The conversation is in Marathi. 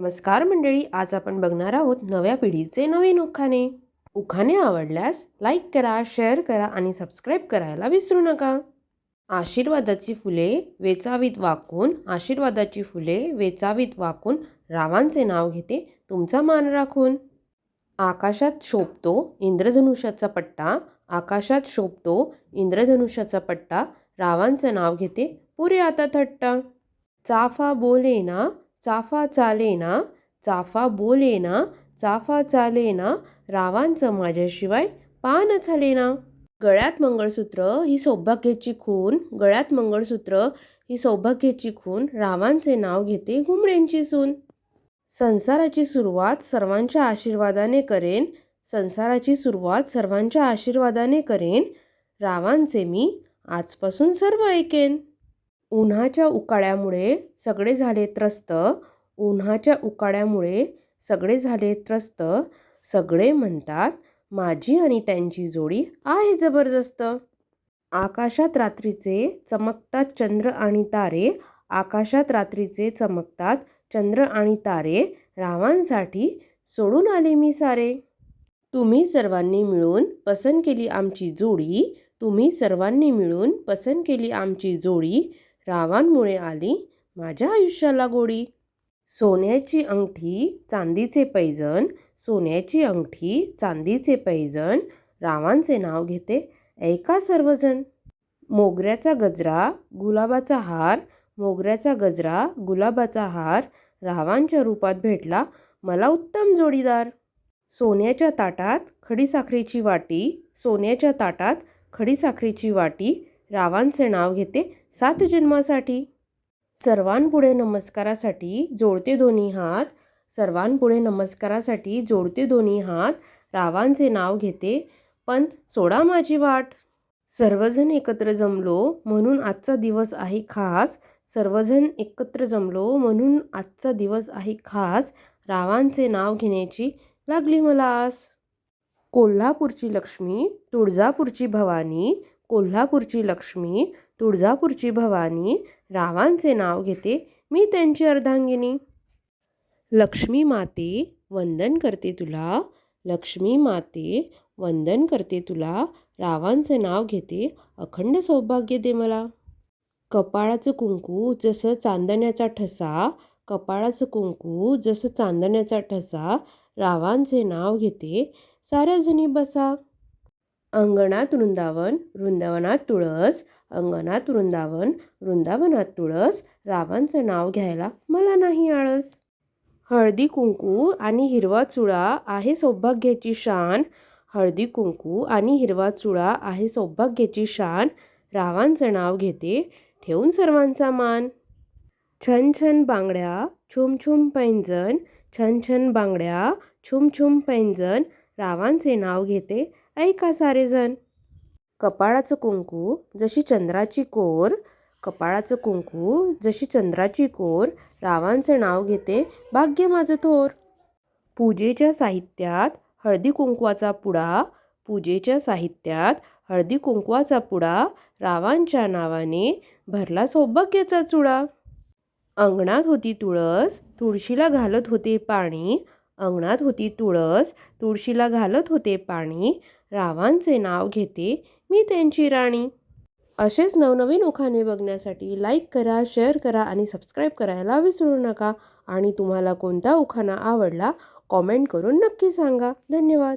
नमस्कार मंडळी आज आपण बघणार आहोत नव्या पिढीचे नवीन उखाणे. उखाणे आवडल्यास लाईक करा शेअर करा आणि सबस्क्राईब करायला विसरू नका. आशीर्वादाची फुले वेचावीत वाकून आशीर्वादाची फुले वेचावीत वाकून रावांचे नाव घेते तुमचा मान राखून. आकाशात शोभतो इंद्रधनुष्याचा पट्टा आकाशात शोभतो इंद्रधनुष्याचा पट्टा रावांचं नाव घेते पुरे आता थट्टा. चाफा बोले ना चाफा चालेना चाफा बोलेना चाफा चालेना रावांचं माझ्याशिवाय पान चालेना. गळ्यात मंगळसूत्र ही सौभाग्याची खून गळ्यात मंगळसूत्र ही सौभाग्याची खून रावांचे नाव घेते घुमड्यांची सून. संसाराची सुरुवात सर्वांच्या आशीर्वादाने करेन संसाराची सुरुवात सर्वांच्या आशीर्वादाने करेन रावांचे मी आजपासून सर्व ऐकेन. उन्हाच्या उकाड्यामुळे सगळे झाले त्रस्त उन्हाच्या उकाड्यामुळे सगळे झाले त्रस्त सगळे म्हणतात माझी आणि त्यांची जोडी आहे जबरदस्त. आकाशात रात्रीचे चमकतात चंद्र आणि तारे आकाशात रात्रीचे चमकतात चंद्र आणि तारे रावांसाठी सोडून आले मी सारे. तुम्ही सर्वांनी मिळून पसंत केली आमची जोडी तुम्ही सर्वांनी मिळून पसंत केली आमची जोडी रावांमुळे आली माझ्या आयुष्याला गोडी. सोन्याची अंगठी चांदीचे पैजण सोन्याची अंगठी चांदीचे पैजण रावांचे नाव घेते ऐका सर्वजण. मोगऱ्याचा गजरा गुलाबाचा हार मोगऱ्याचा गजरा गुलाबाचा हार रावांच्या रूपात भेटला मला उत्तम जोडीदार. सोन्याच्या ताटात खडीसाखरेची वाटी सोन्याच्या ताटात खडीसाखरेची वाटी रावांचे नाव घेते सात जन्मासाठी. सर्वांपुढे नमस्कारासाठी जोडते दोन्ही हात. सर्वांपुढे नमस्कारासाठी जोडते दोन्ही हात. रावांचे नाव घेते पण सोडा माझी वाट. सर्वजण एकत्र जमलो म्हणून आजचा दिवस आहे खास. सर्वजण एकत्र जमलो म्हणून आजचा दिवस आहे खास. रावांचे नाव घेण्याची लागली मला आस कोल्हापूरची लक्ष्मी तुळजापूरची भवानी कोल्हापूरची लक्ष्मी तुळजापूरची भवानी रावांचे नाव घेते मी त्यांची अर्धांगिनी. लक्ष्मी माते वंदन करते तुला. लक्ष्मी माते वंदन करते तुला. रावांचे नाव घेते अखंड सौभाग्य दे मला. कपाळाचं कुंकू जसं चांदण्याचा ठसा कपाळाचं कुंकू जसं चांदण्याचा ठसा रावांचे नाव घेते साऱ्या जणी बसा. अंगणात वृंदावन वृंदावनात तुळस अंगणात वृंदावन वृंदावनात तुळस रावांचं नाव घ्यायला मला नाही आळस. हळदी कुंकू आणि हिरवा चुडा आहे सौभाग्याची शान. हळदी कुंकू आणि हिरवा चुळा आहे सौभाग्याची शान. रावांचं नाव घेते ठेवून सर्वांचा मान. छन छन बांगड्या छुम छुम पैंजण. छन छन बांगड्या छुम छुम पैंजण. रावांचे नाव घेते ऐका सारेजण. कपाळाचं कुंकू जशी चंद्राची कोर कपाळाचं कुंकू जशी चंद्राची कोर रावांचं नाव घेते भाग्य माझं थोर. पूजेच्या साहित्यात हळदी कुंकवाचा पुडा पूजेच्या साहित्यात हळदी कुंकवाचा पुडा रावांच्या नावाने भरला सौभाग्याचा चुडा. अंगणात होती तुळस तुळशीला घालत होते पाणी. अंगणात होती तुळस तुळशीला घालत होते पाणी. रावांचे नाव घेते मी त्यांची राणी. असेच नवनवीन उखाणे बघण्यासाठी लाईक करा शेअर करा आणि सबस्क्राईब करायला विसरू नका. आणि तुम्हाला कोणता उखाणा आवडला कॉमेंट करून नक्की सांगा. धन्यवाद.